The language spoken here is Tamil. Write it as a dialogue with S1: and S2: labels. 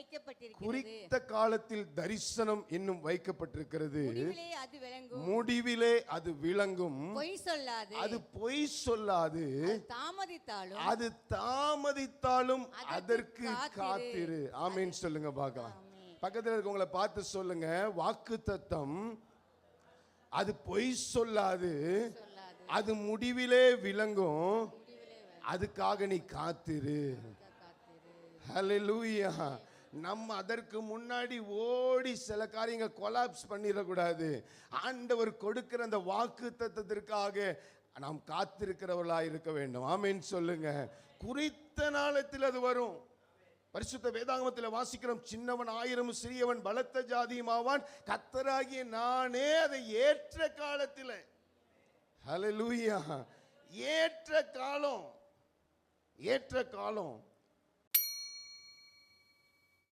S1: வைக்கப்பட்டிருக்கிறது.
S2: குறித்த காலத்தில் தரிசனம் இன்னும் வைக்கப்பட்டிருக்கிறது.
S1: முடிவிலே அது விளங்கும்.
S2: அது
S1: பொய் சொல்லாது.
S2: அது பொய் சொல்லாது.
S1: அது தாமதித்தாலும்.
S2: அது தாமதித்தாலும் அதற்கு காத்திரு. ஆமீன். சொல்லுங்க பார்க்கலாம். பக்கத்துல இருக்கவங்கள பார்த்து சொல்லுங்க. வாக்கு தத்தம் அது பொய் சொல்லாது. அது முடிவிலே விளங்கும். அதுக்காக நீ காத்திரு. ஹalleluya. நம்ம அதற்கு முன்னாடி ஓடி சில காரியங்கள் கொலாப்ஸ் பண்ணிடக்கூடாது. ஆண்டவர் கொடுக்கிற அந்த வாக்கு தத்துவத்திற்காக நாம் காத்திருக்கிறவர்களாக இருக்க வேண்டும். ஆமேன்னு சொல்லுங்க. குறித்த நாளத்தில் அது வரும். பரிசுத்த வேதாங்கமத்தில் வாசிக்கிறோம். சின்னவன் ஆயிரம் சிறியவன் பலத்த ஜாதியும் ஆவான். கத்தராகிய நானே அதை ஏற்ற காலத்தில். ஹலலூயா ஏற்ற காலம். ஏற்ற காலம்.